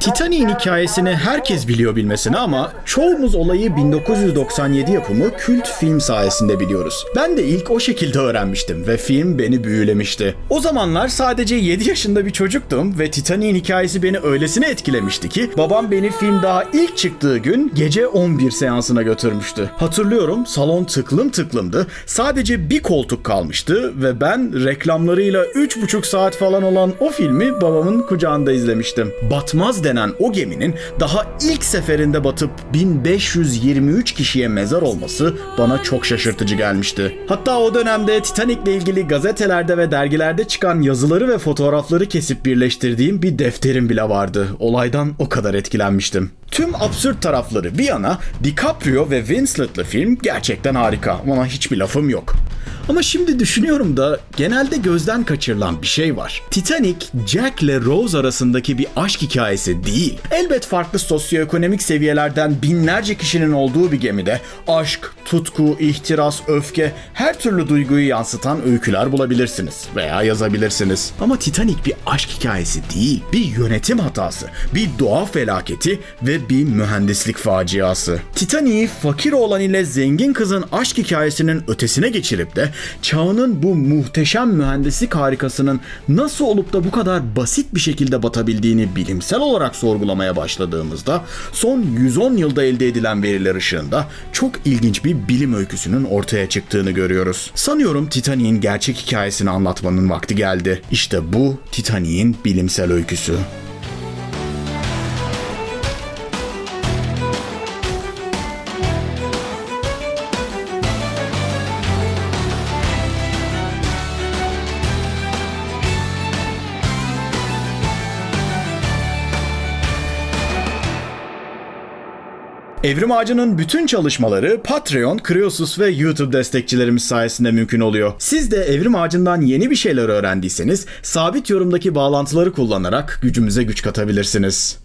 Titanic'in hikayesini herkes biliyor bilmesine ama çoğumuz olayı 1997 yapımı kült film sayesinde biliyoruz. Ben de ilk o şekilde öğrenmiştim ve film beni büyülemişti. O zamanlar sadece 7 yaşında bir çocuktum ve Titanic'in hikayesi beni öylesine etkilemişti ki babam beni film daha ilk çıktığı gün gece 11 seansına götürmüştü. Hatırlıyorum salon tıklım tıklımdı. Sadece bir koltuk kalmıştı ve ben reklamlarıyla 3,5 saat falan olan o filmi babamın kucağında izlemiştim. Batmaz denen o geminin daha ilk seferinde batıp 1523 kişiye mezar olması bana çok şaşırtıcı gelmişti. Hatta o dönemde Titanic'le ilgili gazetelerde ve dergilerde çıkan yazıları ve fotoğrafları kesip birleştirdiğim bir defterim bile vardı. Olaydan o kadar etkilenmiştim. Tüm absürt tarafları bir yana DiCaprio ve Winslet'lı film gerçekten harika. Ona hiçbir lafım yok. Ama şimdi düşünüyorum da genelde gözden kaçırılan bir şey var. Titanic, Jack ile Rose arasındaki bir aşk hikayesi değil. Elbet farklı sosyoekonomik seviyelerden binlerce kişinin olduğu bir gemide aşk, tutku, ihtiras, öfke, her türlü duyguyu yansıtan öyküler bulabilirsiniz veya yazabilirsiniz. Ama Titanic bir aşk hikayesi değil, bir yönetim hatası, bir doğa felaketi ve bir mühendislik faciası. Titanic'i fakir olan ile zengin kızın aşk hikayesinin ötesine geçirip de çağının bu muhteşem mühendislik harikasının nasıl olup da bu kadar basit bir şekilde batabildiğini bilimsel olarak sorgulamaya başladığımızda son 110 yılda elde edilen veriler ışığında çok ilginç bir bilim öyküsünün ortaya çıktığını görüyoruz. Sanıyorum Titanic'in gerçek hikayesini anlatmanın vakti geldi. İşte bu Titanic'in bilimsel öyküsü. Evrim Ağacı'nın bütün çalışmaları Patreon, Kriosus ve YouTube destekçilerimiz sayesinde mümkün oluyor. Siz de Evrim Ağacı'ndan yeni bir şeyler öğrendiyseniz sabit yorumdaki bağlantıları kullanarak gücümüze güç katabilirsiniz.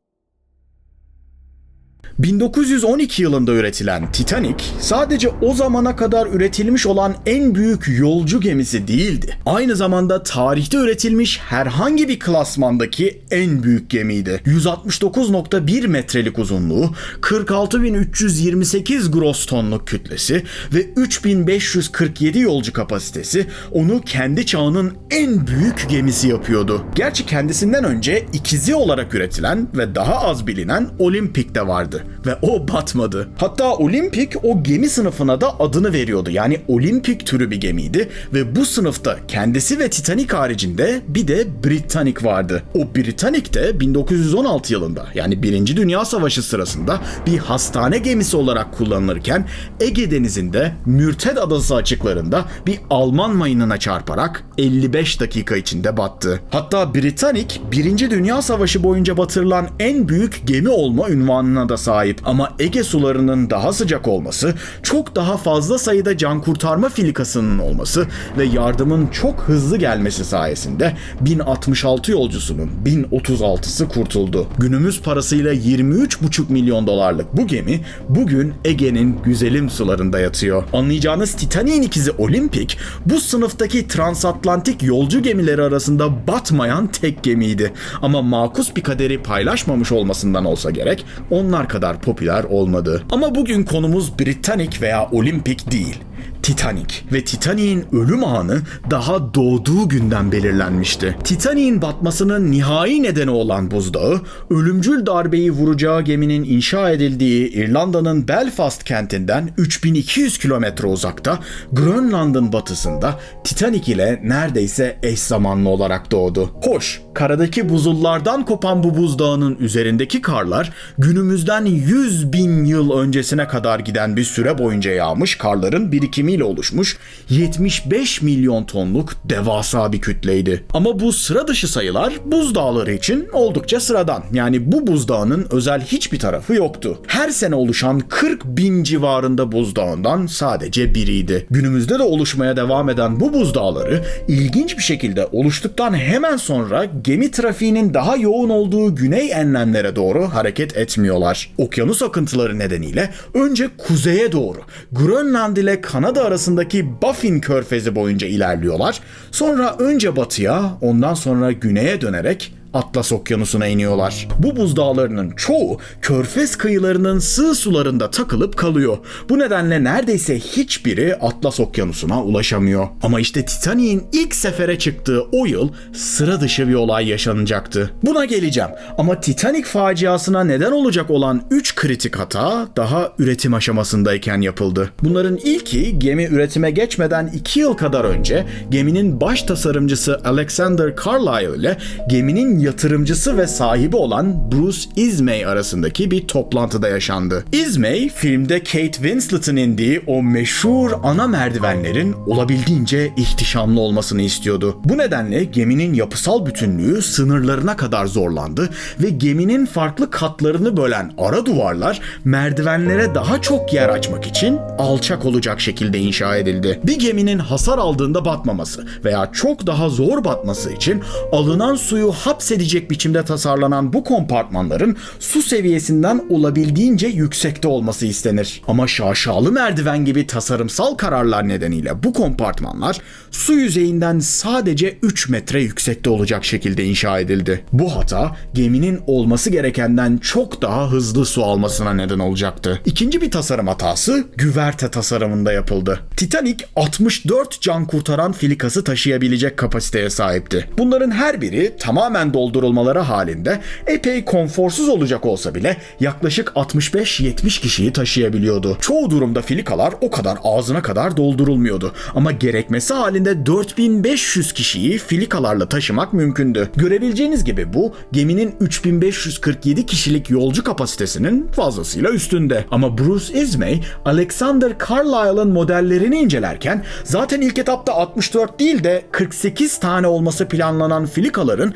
1912 yılında üretilen Titanic sadece o zamana kadar üretilmiş olan en büyük yolcu gemisi değildi. Aynı zamanda tarihte üretilmiş herhangi bir klasmandaki en büyük gemiydi. 169.1 metrelik uzunluğu, 46.328 gross tonluk kütlesi ve 3547 yolcu kapasitesi onu kendi çağının en büyük gemisi yapıyordu. Gerçi kendisinden önce ikizi olarak üretilen ve daha az bilinen Olympic de vardı ve o batmadı. Hatta Olympic o gemi sınıfına da adını veriyordu. Yani Olympic türü bir gemiydi ve bu sınıfta kendisi ve Titanic haricinde bir de Britannic vardı. O Britannic de 1916 yılında yani 1. Dünya Savaşı sırasında bir hastane gemisi olarak kullanılırken Ege Denizi'nde Mürted Adası açıklarında bir Alman mayınına çarparak 55 dakika içinde battı. Hatta Britannic 1. Dünya Savaşı boyunca batırılan en büyük gemi olma ünvanına da sahip ama Ege sularının daha sıcak olması, çok daha fazla sayıda can kurtarma filikasının olması ve yardımın çok hızlı gelmesi sayesinde 1066 yolcusunun 1036'sı kurtuldu. Günümüz parasıyla 23,5 milyon dolarlık bu gemi bugün Ege'nin güzelim sularında yatıyor. Anlayacağınız Titanic'in ikizi Olympic bu sınıftaki transatlantik yolcu gemileri arasında batmayan tek gemiydi. Ama makus bir kaderi paylaşmamış olmasından olsa gerek onlar kadar popüler olmadı. Ama bugün konumuz Britannic veya Olympic değil. Titanic ve Titanic'in ölüm anı daha doğduğu günden belirlenmişti. Titanic'in batmasının nihai nedeni olan buzdağı, ölümcül darbeyi vuracağı geminin inşa edildiği İrlanda'nın Belfast kentinden 3200 kilometre uzakta, Grönland'ın batısında Titanic ile neredeyse eş zamanlı olarak doğdu. Hoş, karadaki buzullardan kopan bu buzdağının üzerindeki karlar günümüzden 100 bin yıl öncesine kadar giden bir süre boyunca yağmış karların birikimiyle oluşmuş 75 milyon tonluk devasa bir kütleydi. Ama bu sıra dışı sayılar buzdağları için oldukça sıradan. Yani bu buzdağının özel hiçbir tarafı yoktu. Her sene oluşan 40 bin civarında buzdağından sadece biriydi. Günümüzde de oluşmaya devam eden bu buzdağları ilginç bir şekilde oluştuktan hemen sonra gemi trafiğinin daha yoğun olduğu güney enlemlere doğru hareket etmiyorlar. Okyanus akıntıları nedeniyle önce kuzeye doğru Grönland ile Kanada arasındaki Baffin körfezi boyunca ilerliyorlar. Sonra önce batıya ondan sonra güneye dönerek Atlas Okyanusu'na iniyorlar. Bu buzdağlarının çoğu körfez kıyılarının sığ sularında takılıp kalıyor. Bu nedenle neredeyse hiçbiri Atlas Okyanusu'na ulaşamıyor. Ama işte Titanic'in ilk sefere çıktığı o yıl sıra dışı bir olay yaşanacaktı. Buna geleceğim ama Titanic faciasına neden olacak olan 3 kritik hata daha üretim aşamasındayken yapıldı. Bunların ilki gemi üretime geçmeden 2 yıl kadar önce geminin baş tasarımcısı Alexander Carlyle ile geminin yatırımcısı ve sahibi olan Bruce Ismay arasındaki bir toplantıda yaşandı. Ismay filmde Kate Winslet'ın indiği o meşhur ana merdivenlerin olabildiğince ihtişamlı olmasını istiyordu. Bu nedenle geminin yapısal bütünlüğü sınırlarına kadar zorlandı ve geminin farklı katlarını bölen ara duvarlar merdivenlere daha çok yer açmak için alçak olacak şekilde inşa edildi. Bir geminin hasar aldığında batmaması veya çok daha zor batması için alınan suyu hapsedecek biçimde tasarlanan bu kompartmanların su seviyesinden olabildiğince yüksekte olması istenir. Ama şaşalı merdiven gibi tasarımsal kararlar nedeniyle bu kompartmanlar su yüzeyinden sadece 3 metre yüksekte olacak şekilde inşa edildi. Bu hata geminin olması gerekenden çok daha hızlı su almasına neden olacaktı. İkinci bir tasarım hatası güverte tasarımında yapıldı. Titanic 64 can kurtaran filikası taşıyabilecek kapasiteye sahipti. Bunların her biri tamamen doldurulmaları halinde epey konforsuz olacak olsa bile yaklaşık 65-70 kişiyi taşıyabiliyordu. Çoğu durumda filikalar o kadar ağzına kadar doldurulmuyordu ama gerekmesi halinde 4500 kişiyi filikalarla taşımak mümkündü. Görebileceğiniz gibi bu geminin 3547 kişilik yolcu kapasitesinin fazlasıyla üstünde. Ama Bruce Ismay, Alexander Carlyle'ın modellerini incelerken zaten ilk etapta 64 değil de 48 tane olması planlanan filikaların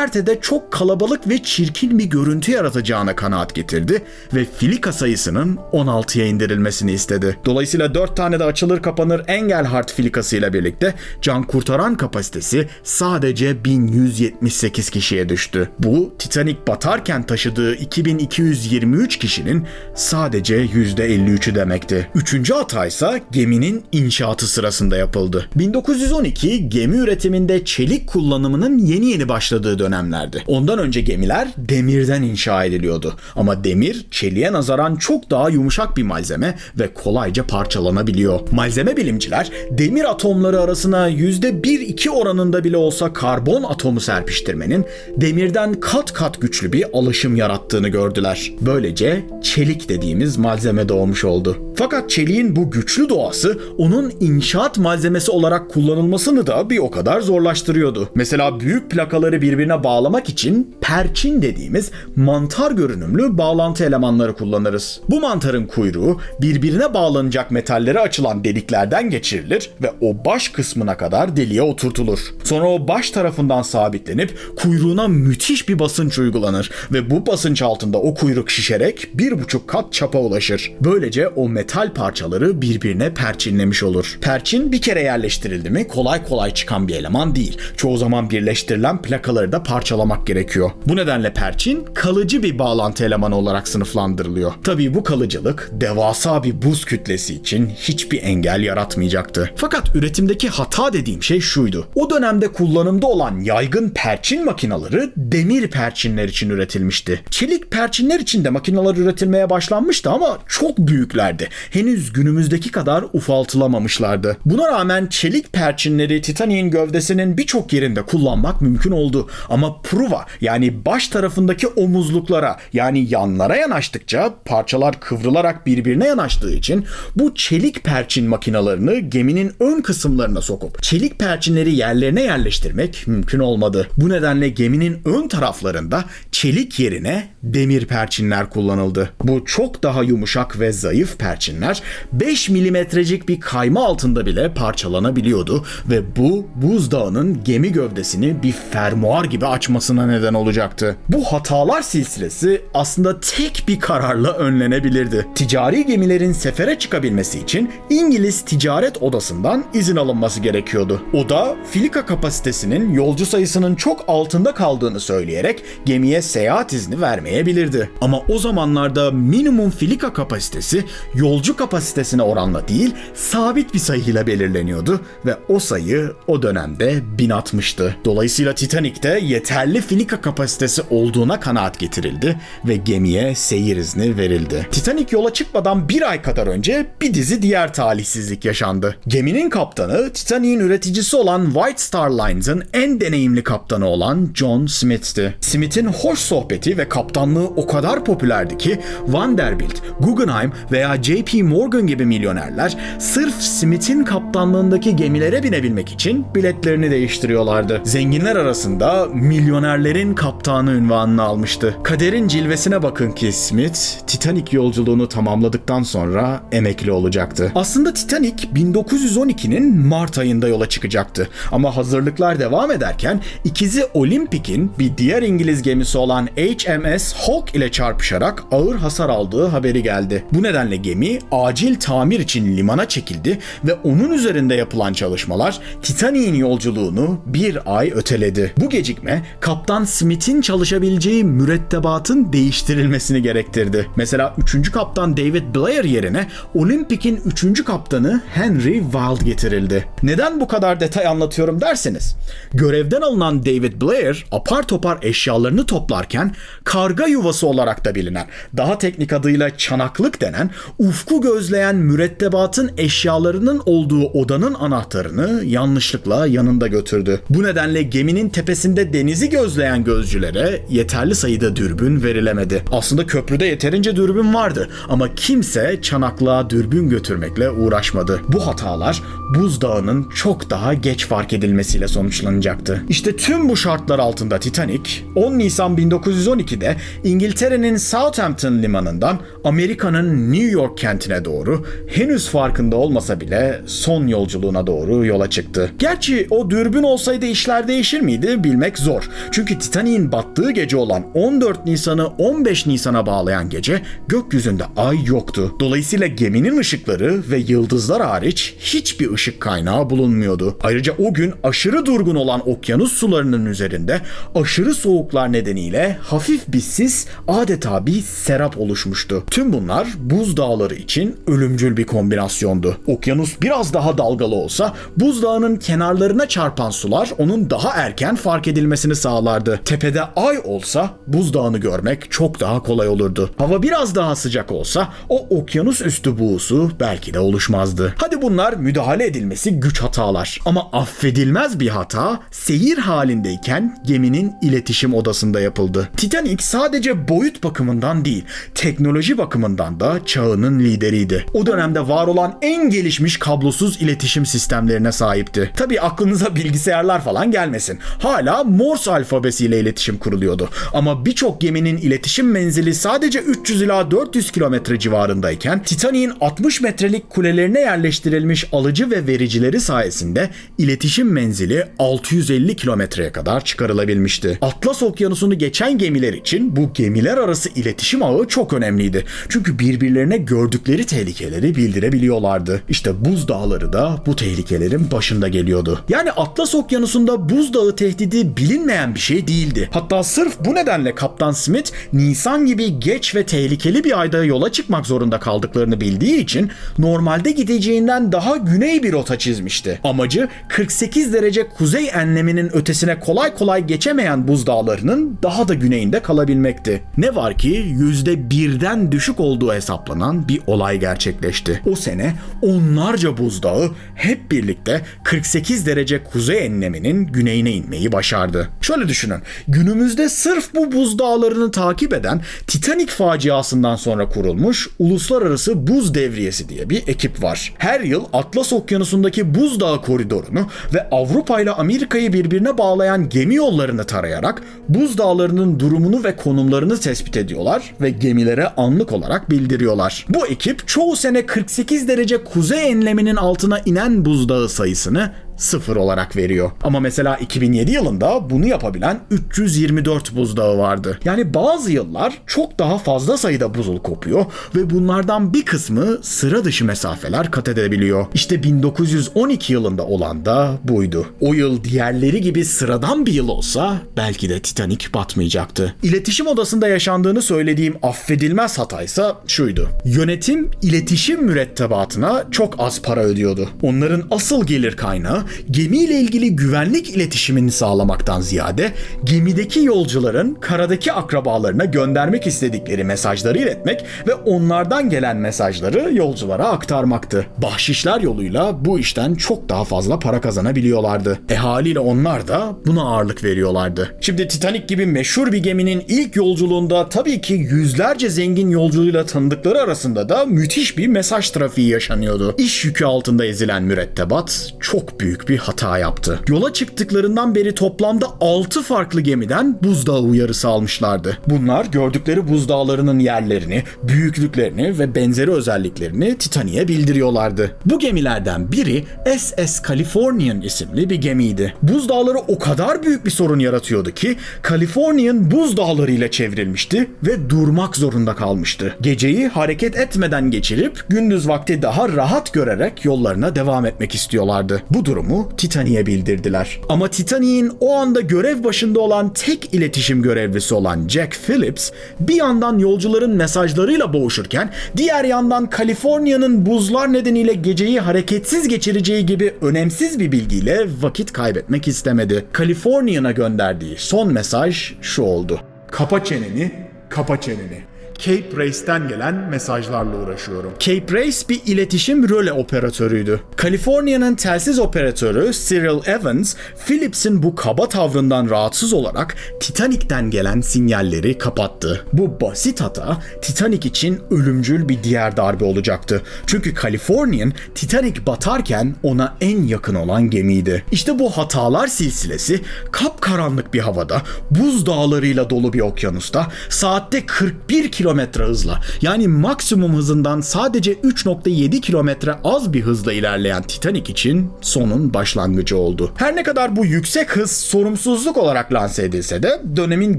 güvertede çok kalabalık ve çirkin bir görüntü yaratacağına kanaat getirdi ve filika sayısının 16'ya indirilmesini istedi. Dolayısıyla 4 tane de açılır kapanır Engelhart filikasıyla birlikte can kurtaran kapasitesi sadece 1178 kişiye düştü. Bu Titanic batarken taşıdığı 2223 kişinin sadece %53'ü demekti. Üçüncü hata ise geminin inşaatı sırasında yapıldı. 1912 gemi üretiminde çelik kullanımının yeni yeni başladığı dönemlerdi. Ondan önce gemiler demirden inşa ediliyordu. Ama demir çeliğe nazaran çok daha yumuşak bir malzeme ve kolayca parçalanabiliyor. Malzeme bilimciler demir atomları arasına %1-2 oranında bile olsa karbon atomu serpiştirmenin demirden kat kat güçlü bir alışım yarattığını gördüler. Böylece çelik dediğimiz malzeme doğmuş oldu. Fakat çeliğin bu güçlü doğası onun inşaat malzemesi olarak kullanılmasını da bir o kadar zorlaştırıyordu. Mesela büyük plakaları birbirine bağlamak için perçin dediğimiz mantar görünümlü bağlantı elemanları kullanırız. Bu mantarın kuyruğu birbirine bağlanacak metalleri açılan deliklerden geçirilir ve o baş kısmına kadar deliğe oturtulur. Sonra o baş tarafından sabitlenip kuyruğuna müthiş bir basınç uygulanır ve bu basınç altında o kuyruk şişerek bir buçuk kat çapa ulaşır. Böylece o metal parçaları birbirine perçinlemiş olur. Perçin bir kere yerleştirildi mi kolay kolay çıkan bir eleman değil. Çoğu zaman birleştirilen plakaları da parçalamak gerekiyor. Bu nedenle perçin kalıcı bir bağlantı elemanı olarak sınıflandırılıyor. Tabii bu kalıcılık devasa bir buz kütlesi için hiçbir engel yaratmayacaktı. Fakat üretimdeki hata dediğim şey şuydu. O dönemde kullanımda olan yaygın perçin makinaları demir perçinler için üretilmişti. Çelik perçinler için de makinalar üretilmeye başlanmıştı ama çok büyüklerdi. Henüz günümüzdeki kadar ufaltılamamışlardı. Buna rağmen çelik perçinleri Titanic'in gövdesinin birçok yerinde kullanmak mümkün oldu. Ama pruva yani baş tarafındaki omuzluklara yani yanlara yanaştıkça parçalar kıvrılarak birbirine yanaştığı için bu çelik perçin makinalarını geminin ön kısımlarına sokup çelik perçinleri yerlerine yerleştirmek mümkün olmadı. Bu nedenle geminin ön taraflarında çelik yerine demir perçinler kullanıldı. Bu çok daha yumuşak ve zayıf perçinler 5 milimetrecik bir kayma altında bile parçalanabiliyordu ve bu buzdağının gemi gövdesini bir fermuar gibi açmasına neden olacaktı. Bu hatalar silsilesi aslında tek bir kararla önlenebilirdi. Ticari gemilerin sefere çıkabilmesi için İngiliz Ticaret Odası'ndan izin alınması gerekiyordu. Oda filika kapasitesinin yolcu sayısının çok altında kaldığını söyleyerek gemiye seyahat izni vermeyebilirdi. Ama o zamanlarda minimum filika kapasitesi yolcu kapasitesine oranla değil, sabit bir sayıyla belirleniyordu ve o sayı o dönemde 1060'tı. Dolayısıyla Titanic'te yeterli filika kapasitesi olduğuna kanaat getirildi ve gemiye seyir izni verildi. Titanic yola çıkmadan bir ay kadar önce bir dizi diğer talihsizlik yaşandı. Geminin kaptanı Titanic'in üreticisi olan White Star Lines'ın en deneyimli kaptanı olan John Smith'ti. Smith'in hoş sohbeti ve kaptanlığı o kadar popülerdi ki Vanderbilt, Guggenheim veya JP Morgan gibi milyonerler sırf Smith'in kaptanlığındaki gemilere binebilmek için biletlerini değiştiriyorlardı. Zenginler arasında milyonerlerin kaptanı ünvanını almıştı. Kaderin cilvesine bakın ki Smith, Titanic yolculuğunu tamamladıktan sonra emekli olacaktı. Aslında Titanic 1912'nin Mart ayında yola çıkacaktı. Ama hazırlıklar devam ederken ikizi Olympic'in bir diğer İngiliz gemisi olan HMS Hawk ile çarpışarak ağır hasar aldığı haberi geldi. Bu nedenle gemi acil tamir için limana çekildi ve onun üzerinde yapılan çalışmalar Titanic'in yolculuğunu bir ay öteledi. Bu gecikme Kaptan Smith'in çalışabileceği mürettebatın değiştirilmesini gerektirdi. Mesela 3. kaptan David Blair yerine Olympic'in 3. kaptanı Henry Wild getirildi. Neden bu kadar detay anlatıyorum derseniz, görevden alınan David Blair apar topar eşyalarını toplarken karga yuvası olarak da bilinen, daha teknik adıyla çanaklık denen, ufku gözleyen mürettebatın eşyalarının olduğu odanın anahtarını yanlışlıkla yanında götürdü. Bu nedenle geminin tepesinde denizi gözleyen gözcülere yeterli sayıda dürbün verilemedi. Aslında köprüde yeterince dürbün vardı ama kimse çanaklığa dürbün götürmekle uğraşmadı. Bu hatalar buzdağının çok daha geç fark edilmesiyle sonuçlanacaktı. İşte tüm bu şartlar altında Titanic 10 Nisan 1912'de İngiltere'nin Southampton limanından Amerika'nın New York kentine doğru henüz farkında olmasa bile son yolculuğuna doğru yola çıktı. Gerçi o dürbün olsaydı işler değişir miydi bilmek zor. Çünkü Titanic'in battığı gece olan 14 Nisan'ı 15 Nisan'a bağlayan gece gökyüzünde ay yoktu. Dolayısıyla geminin ışıkları ve yıldızlar hariç hiçbir ışık kaynağı bulunmuyordu. Ayrıca o gün aşırı durgun olan okyanus sularının üzerinde aşırı soğuklar nedeniyle hafif bir sis adeta bir serap oluşmuştu. Tüm bunlar buz dağları için ölümcül bir kombinasyondu. Okyanus biraz daha dalgalı olsa buzdağının kenarlarına çarpan sular onun daha erken fark edilmesini sağlardı. Tepede ay olsa buzdağını görmek çok daha kolay olurdu. Hava biraz daha sıcak olsa o okyanus üstü buğusu belki de oluşmazdı. Hadi bunlar müdahale edilmesi güç hatalar. Ama affedilmez bir hata seyir halindeyken geminin iletişim odasında yapıldı. Titanic sadece boyut bakımından değil, teknoloji bakımından da çağının lideriydi. O dönemde var olan en gelişmiş kablosuz iletişim sistemlerine sahipti. Tabi aklınıza bilgisayarlar falan gelmesin. Hala Morse alfabesiyle iletişim kuruluyordu. Ama birçok geminin iletişim menzili sadece 300 ila 400 kilometre civarındayken Titanic'in 60 metrelik kulelerine yerleştirilmiş alıcı ve vericileri sayesinde iletişim menzili 650 kilometreye kadar çıkarılabilmişti. Atlas Okyanusu'nu geçen gemiler için bu gemiler arası iletişim ağı çok önemliydi. Çünkü birbirlerine gördükleri tehlikeleri bildirebiliyorlardı. İşte buz dağları da bu tehlikelerin başında geliyordu. Yani Atlas Okyanusu'nda buzdağı tehdidi bilinmeyen bir şey değildi. Hatta sırf bu nedenle Kaptan Smith Nisan gibi geç ve tehlikeli bir ayda yola çıkmak zorunda kaldıklarını bildiği için normalde gideceğinden daha güney bir rota çizmişti. Amacı 48 derece kuzey enleminin ötesine kolay kolay geçemeyen buzdağlarının daha da güneyinde kalabilmekti. Ne var ki yüzde birden düşük olduğu hesaplanan bir olay gerçekleşti. O sene onlarca buzdağı hep birlikte 48 derece kuzey enleminin güneyine inmeyi başardı. Şöyle düşünün. Günümüzde sırf bu buzdağlarını takip eden Titanic faciasından sonra kurulmuş Uluslararası Buz Devriyesi diye bir ekip var. Her yıl Atlas Okyanusu'ndaki buzdağı koridorunu ve Avrupa ile Amerika'yı birbirine bağlayan gemi yollarını tarayarak buzdağlarının durumunu ve konumlarını tespit ediyorlar ve gemilere anlık olarak bildiriyorlar. Bu ekip çoğu sene 48 derece kuzey enleminin altına inen buzdağı sayısını sıfır olarak veriyor. Ama mesela 2007 yılında bunu yapabilen 324 buzdağı vardı. Yani bazı yıllar çok daha fazla sayıda buzul kopuyor ve bunlardan bir kısmı sıra dışı mesafeler kat edebiliyor. İşte 1912 yılında olan da buydu. O yıl diğerleri gibi sıradan bir yıl olsa belki de Titanic batmayacaktı. İletişim odasında yaşandığını söylediğim affedilmez hataysa şuydu. Yönetim iletişim mürettebatına çok az para ödüyordu. Onların asıl gelir kaynağı gemiyle ilgili güvenlik iletişimini sağlamaktan ziyade gemideki yolcuların karadaki akrabalarına göndermek istedikleri mesajları iletmek ve onlardan gelen mesajları yolculara aktarmaktı. Bahşişler yoluyla bu işten çok daha fazla para kazanabiliyorlardı. E haliyle onlar da buna ağırlık veriyorlardı. Şimdi Titanic gibi meşhur bir geminin ilk yolculuğunda tabii ki yüzlerce zengin yolcuyla tanıdıkları arasında da müthiş bir mesaj trafiği yaşanıyordu. İş yükü altında ezilen mürettebat çok büyük bir hata yaptı. Yola çıktıklarından beri toplamda 6 farklı gemiden buzdağı uyarısı almışlardı. Bunlar gördükleri buzdağlarının yerlerini, büyüklüklerini ve benzeri özelliklerini Titanic'e bildiriyorlardı. Bu gemilerden biri SS Californian isimli bir gemiydi. Buzdağları o kadar büyük bir sorun yaratıyordu ki Californian buzdağları ile çevrilmişti ve durmak zorunda kalmıştı. Geceyi hareket etmeden geçirip gündüz vakti daha rahat görerek yollarına devam etmek istiyorlardı. Bu durumu Titanic'e bildirdiler. Ama Titanic'in o anda görev başında olan tek iletişim görevlisi olan Jack Phillips bir yandan yolcuların mesajlarıyla boğuşurken diğer yandan Kaliforniya'nın buzlar nedeniyle geceyi hareketsiz geçireceği gibi önemsiz bir bilgiyle vakit kaybetmek istemedi. Kaliforniya'na gönderdiği son mesaj şu oldu. Kapa çeneni, kapa çeneni. Cape Race'ten gelen mesajlarla uğraşıyorum. Cape Race bir iletişim röle operatörüydü. Kaliforniya'nın telsiz operatörü Cyril Evans, Philips'in bu kaba tavrından rahatsız olarak Titanic'ten gelen sinyalleri kapattı. Bu basit hata Titanic için ölümcül bir diğer darbe olacaktı. Çünkü Californian Titanic batarken ona en yakın olan gemiydi. İşte bu hatalar silsilesi kapkaranlık bir havada, buz dağlarıyla dolu bir okyanusta saatte 41 kilometre hızla yani maksimum hızından sadece 3.7 kilometre az bir hızla ilerleyen Titanic için sonun başlangıcı oldu. Her ne kadar bu yüksek hız sorumsuzluk olarak lanse edilse de dönemin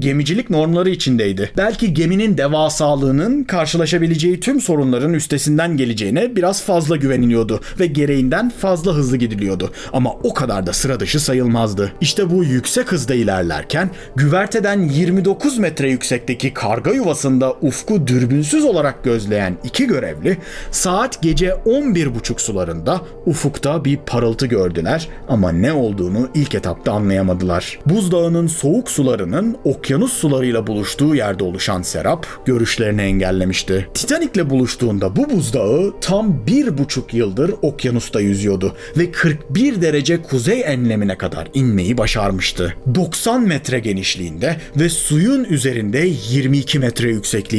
gemicilik normları içindeydi. Belki geminin devasalığının karşılaşabileceği tüm sorunların üstesinden geleceğine biraz fazla güveniliyordu ve gereğinden fazla hızlı gidiliyordu. Ama o kadar da sıra dışı sayılmazdı. İşte bu yüksek hızda ilerlerken güverteden 29 metre yüksekteki karga yuvasında ufku dürbünsüz olarak gözleyen iki görevli saat gece 11.30 sularında ufukta bir parıltı gördüler ama ne olduğunu ilk etapta anlayamadılar. Buzdağının soğuk sularının okyanus sularıyla buluştuğu yerde oluşan serap görüşlerini engellemişti. Titanic'le buluştuğunda bu buzdağı tam bir buçuk yıldır okyanusta yüzüyordu ve 41 derece kuzey enlemine kadar inmeyi başarmıştı. 90 metre genişliğinde ve suyun üzerinde 22 metre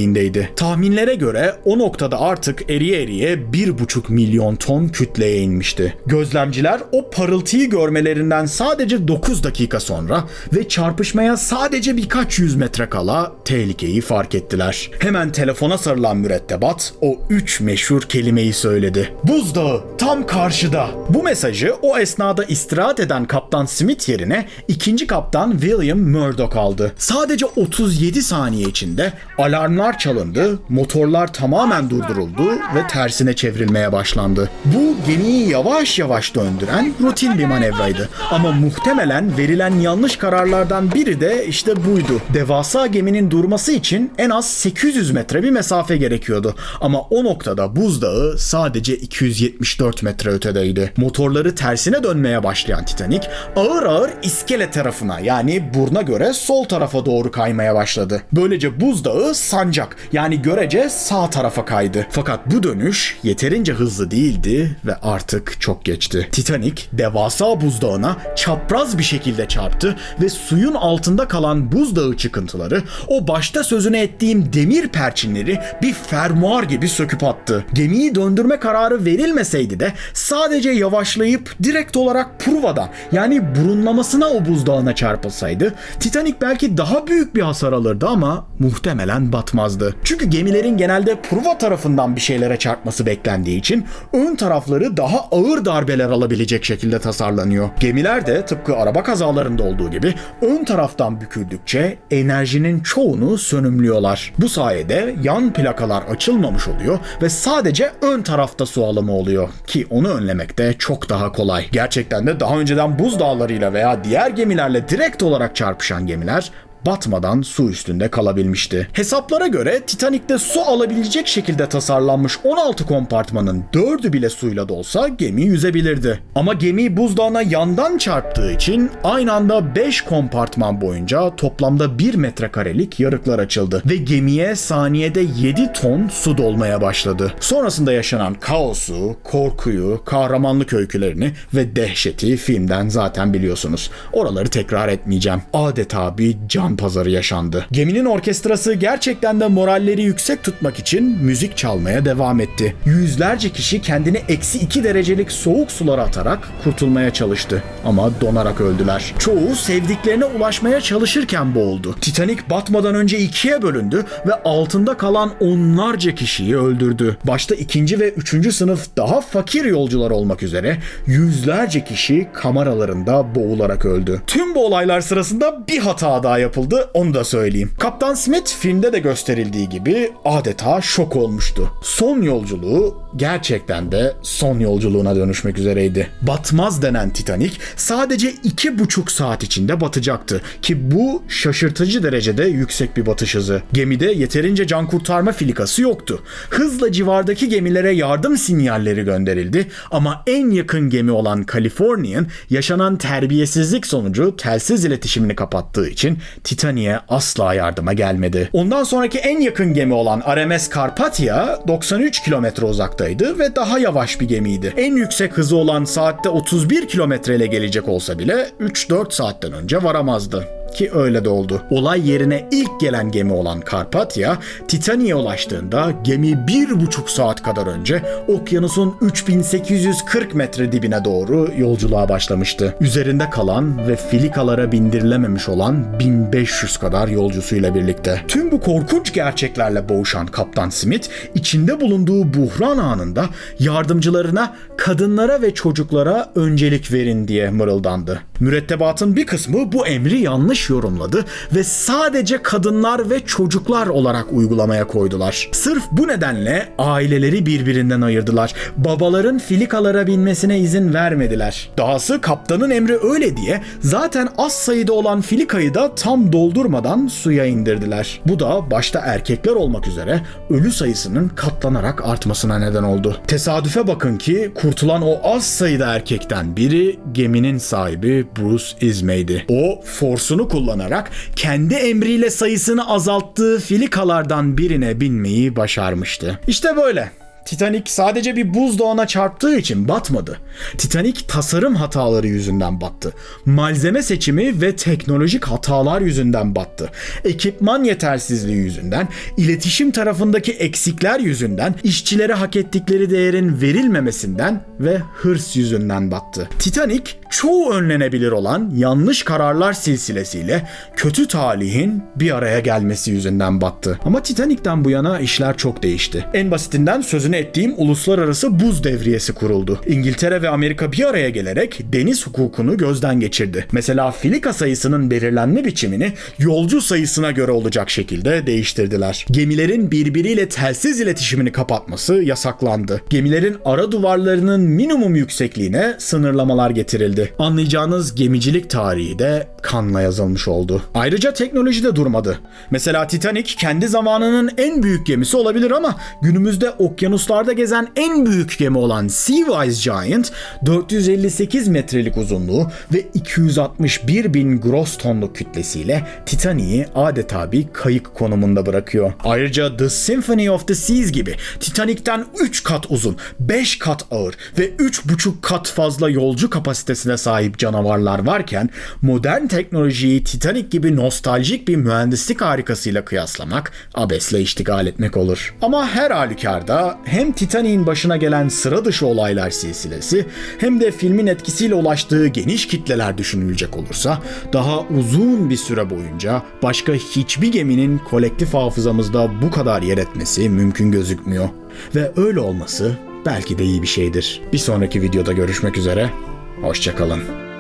yüksekliğindeydi. Tahminlere göre o noktada artık eriye eriye 1,5 milyon ton kütleye inmişti. Gözlemciler o parıltıyı görmelerinden sadece 9 dakika sonra ve çarpışmaya sadece birkaç yüz metre kala tehlikeyi fark ettiler. Hemen telefona sarılan mürettebat o üç meşhur kelimeyi söyledi. Buzdağı tam karşıda. Bu mesajı o esnada istirahat eden kaptan Smith yerine ikinci kaptan William Murdoch aldı. Sadece 37 saniye içinde alarmlar çalındı, motorlar tamamen durduruldu ve tersine çevrilmeye başlandı. Bu gemiyi yavaş yavaş döndüren rutin bir manevraydı. Ama muhtemelen verilen yanlış kararlardan biri de işte buydu. Devasa geminin durması için en az 800 metre bir mesafe gerekiyordu. Ama o noktada buzdağı sadece 274 metre ötedeydi. Motorları tersine dönmeye başlayan Titanic ağır ağır iskele tarafına yani burna göre sol tarafa doğru kaymaya başladı. Böylece buzdağı sancak yani görece sağ tarafa kaydı. Fakat bu dönüş yeterince hızlı değildi ve artık çok geçti. Titanic devasa buzdağına çapraz bir şekilde çarptı ve suyun altında kalan buzdağı çıkıntıları o başta sözünü ettiğim demir perçinleri bir fermuar gibi söküp attı. Gemiyi döndürme kararı verilmeseydi de sadece yavaşlayıp direkt olarak Pruva'da yani burunlamasına o buzdağına çarpılsaydı Titanic belki daha büyük bir hasar alırdı ama muhtemelen batmazdı. Olmazdı. Çünkü gemilerin genelde pruva tarafından bir şeylere çarpması beklendiği için ön tarafları daha ağır darbeler alabilecek şekilde tasarlanıyor. Gemiler de tıpkı araba kazalarında olduğu gibi ön taraftan büküldükçe enerjinin çoğunu sönümlüyorlar. Bu sayede yan plakalar açılmamış oluyor ve sadece ön tarafta su alımı oluyor ki onu önlemek de çok daha kolay. Gerçekten de daha önceden buz dağlarıyla veya diğer gemilerle direkt olarak çarpışan gemiler batmadan su üstünde kalabilmişti. Hesaplara göre Titanik'te su alabilecek şekilde tasarlanmış 16 kompartmanın 4'ü bile suyla dolsa gemi yüzebilirdi. Ama gemi buzdağına yandan çarptığı için aynı anda 5 kompartman boyunca toplamda 1 metrekarelik yarıklar açıldı ve gemiye saniyede 7 ton su dolmaya başladı. Sonrasında yaşanan kaosu, korkuyu, kahramanlık öykülerini ve dehşeti filmden zaten biliyorsunuz. Oraları tekrar etmeyeceğim. Adeta bir can pazarı yaşandı. Geminin orkestrası gerçekten de moralleri yüksek tutmak için müzik çalmaya devam etti. Yüzlerce kişi kendini eksi 2 derecelik soğuk sulara atarak kurtulmaya çalıştı. Ama donarak öldüler. Çoğu sevdiklerine ulaşmaya çalışırken boğuldu. Titanic batmadan önce ikiye bölündü ve altında kalan onlarca kişiyi öldürdü. Başta ikinci ve üçüncü sınıf daha fakir yolcular olmak üzere yüzlerce kişi kameralarında boğularak öldü. Tüm bu olaylar sırasında bir hata daha yapıldı onu da söyleyeyim. Kaptan Smith filmde de gösterildiği gibi adeta şok olmuştu. Son yolculuğu gerçekten de son yolculuğuna dönüşmek üzereydi. Batmaz denen Titanic sadece iki buçuk saat içinde batacaktı ki bu şaşırtıcı derecede yüksek bir batış hızı. Gemide yeterince can kurtarma filikası yoktu. Hızla civardaki gemilere yardım sinyalleri gönderildi ama en yakın gemi olan Californian yaşanan terbiyesizlik sonucu telsiz iletişimini kapattığı için Titanic'e asla yardıma gelmedi. Ondan sonraki en yakın gemi olan RMS Carpathia 93 kilometre uzaktaydı ve daha yavaş bir gemiydi. En yüksek hızı olan saatte 31 kilometre ile gelecek olsa bile 3-4 saatten önce varamazdı ki öyle de oldu. Olay yerine ilk gelen gemi olan Karpatya, Titanic'e ulaştığında gemi bir buçuk saat kadar önce okyanusun 3840 metre dibine doğru yolculuğa başlamıştı. Üzerinde kalan ve filikalara bindirilememiş olan 1500 kadar yolcusuyla birlikte. Tüm bu korkunç gerçeklerle boğuşan Kaptan Smith, içinde bulunduğu buhran anında yardımcılarına kadınlara ve çocuklara öncelik verin diye mırıldandı. Mürettebatın bir kısmı bu emri yanlış yorumladı ve sadece kadınlar ve çocuklar olarak uygulamaya koydular. Sırf bu nedenle aileleri birbirinden ayırdılar. Babaların filikalara binmesine izin vermediler. Dahası kaptanın emri öyle diye zaten az sayıda olan filikayı da tam doldurmadan suya indirdiler. Bu da başta erkekler olmak üzere ölü sayısının katlanarak artmasına neden oldu. Tesadüfe bakın ki kurtulan o az sayıda erkekten biri geminin sahibi Bruce Ismay'di. O forsunu kullanarak kendi emriyle sayısını azalttığı filikalardan birine binmeyi başarmıştı. İşte böyle. Titanic sadece bir buzdağına çarptığı için batmadı. Titanic tasarım hataları yüzünden battı. Malzeme seçimi ve teknolojik hatalar yüzünden battı. Ekipman yetersizliği yüzünden, iletişim tarafındaki eksikler yüzünden, işçilere hak ettikleri değerin verilmemesinden ve hırs yüzünden battı. Titanic çoğu önlenebilir olan yanlış kararlar silsilesiyle kötü talihin bir araya gelmesi yüzünden battı. Ama Titanic'ten bu yana işler çok değişti. En basitinden sözünü ettiğim uluslararası buz devriyesi kuruldu. İngiltere ve Amerika bir araya gelerek deniz hukukunu gözden geçirdi. Mesela filika sayısının belirlenme biçimini yolcu sayısına göre olacak şekilde değiştirdiler. Gemilerin birbiriyle telsiz iletişimini kapatması yasaklandı. Gemilerin ara duvarlarının minimum yüksekliğine sınırlamalar getirildi. Anlayacağınız gemicilik tarihi de kanla yazılmış oldu. Ayrıca teknoloji de durmadı. Mesela Titanic kendi zamanının en büyük gemisi olabilir ama günümüzde okyanuslarda gezen en büyük gemi olan Seawise Giant 458 metrelik uzunluğu ve 261 bin gross tonluk kütlesiyle Titanic'i adeta bir kayık konumunda bırakıyor. Ayrıca The Symphony of the Seas gibi Titanic'ten 3 kat uzun, 5 kat ağır ve 3,5 kat fazla yolcu kapasitesine sahip canavarlar varken modern teknolojiyi Titanic gibi nostaljik bir mühendislik harikasıyla kıyaslamak abesle iştigal etmek olur. Ama her halükarda hem Titanic'in başına gelen sıra dışı olaylar silsilesi hem de filmin etkisiyle ulaştığı geniş kitleler düşünülecek olursa daha uzun bir süre boyunca başka hiçbir geminin kolektif hafızamızda bu kadar yer etmesi mümkün gözükmüyor. Ve öyle olması belki de iyi bir şeydir. Bir sonraki videoda görüşmek üzere. Hoşçakalın.